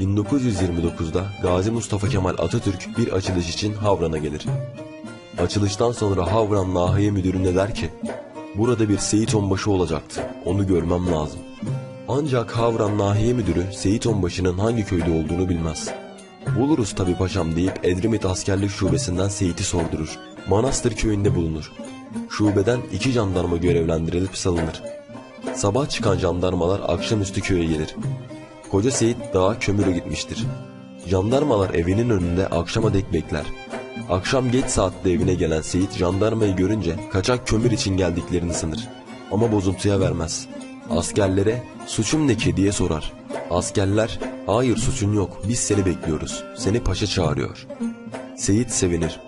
1929'da Gazi Mustafa Kemal Atatürk bir açılış için Havran'a gelir. Açılıştan sonra Havran Nahiye Müdürü'ne der ki, burada bir Seyit Onbaşı olacaktı, onu görmem lazım. Ancak Havran Nahiye Müdürü Seyit Onbaşı'nın hangi köyde olduğunu bilmez. Buluruz tabi paşam deyip Edremit Askerlik Şubesi'nden Seyit'i sordurur. Manastır köyünde bulunur. Şubeden iki jandarma görevlendirilip salınır. Sabah çıkan jandarmalar akşamüstü köye gelir. Koca Seyit dağa kömüre gitmiştir. Jandarmalar evinin önünde akşama dek bekler. Akşam geç saatte evine gelen Seyit jandarmayı görünce kaçak kömür için geldiklerini sanır. Ama bozuntuya vermez. Askerlere suçum ne ki diye sorar. Askerler hayır suçun yok biz seni bekliyoruz. Seni paşa çağırıyor. Seyit sevinir.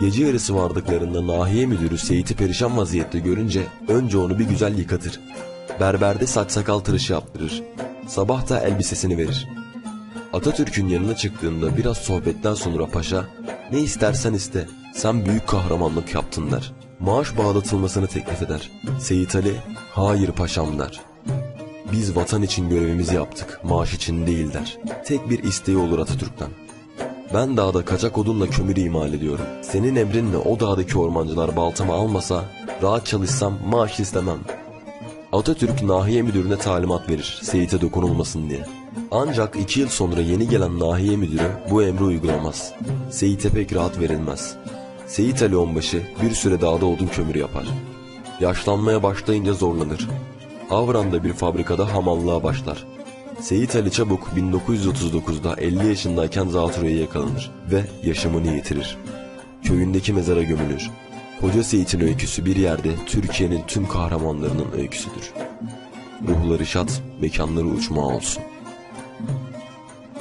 Gece yarısı vardıklarında nahiye müdürü Seyit'i perişan vaziyette görünce önce onu bir güzel yıkatır. Berberde saç sakal tıraşı yaptırır. Sabah da elbisesini verir. Atatürk'ün yanına çıktığında biraz sohbetten sonra paşa ne istersen iste sen büyük kahramanlık yaptın der. Maaş bağlatılmasını teklif eder. Seyit Ali hayır paşam der. Biz vatan için görevimizi yaptık maaş için değil der. Tek bir isteği olur Atatürk'ten. Ben dağda kaçak odunla kömür imal ediyorum. Senin emrinle o dağdaki ormancılar baltamı almasa rahat çalışsam maaş istemem. Atatürk nahiye müdürüne talimat verir Seyit'e dokunulmasın diye. Ancak iki yıl sonra yeni gelen nahiye müdürü bu emri uygulamaz. Seyit'e pek rahat verilmez. Seyit Ali Onbaşı bir süre dağda odun kömürü yapar. Yaşlanmaya başlayınca zorlanır. Havran'da bir fabrikada hamallığa başlar. Seyit Ali Çabuk 1939'da 50 yaşındayken zatürreye yakalanır ve yaşamını yitirir. Köyündeki mezara gömülür. Hoca Seyit'in öyküsü bir yerde Türkiye'nin tüm kahramanlarının öyküsüdür. Ruhları şad, mekanları uçmağı olsun.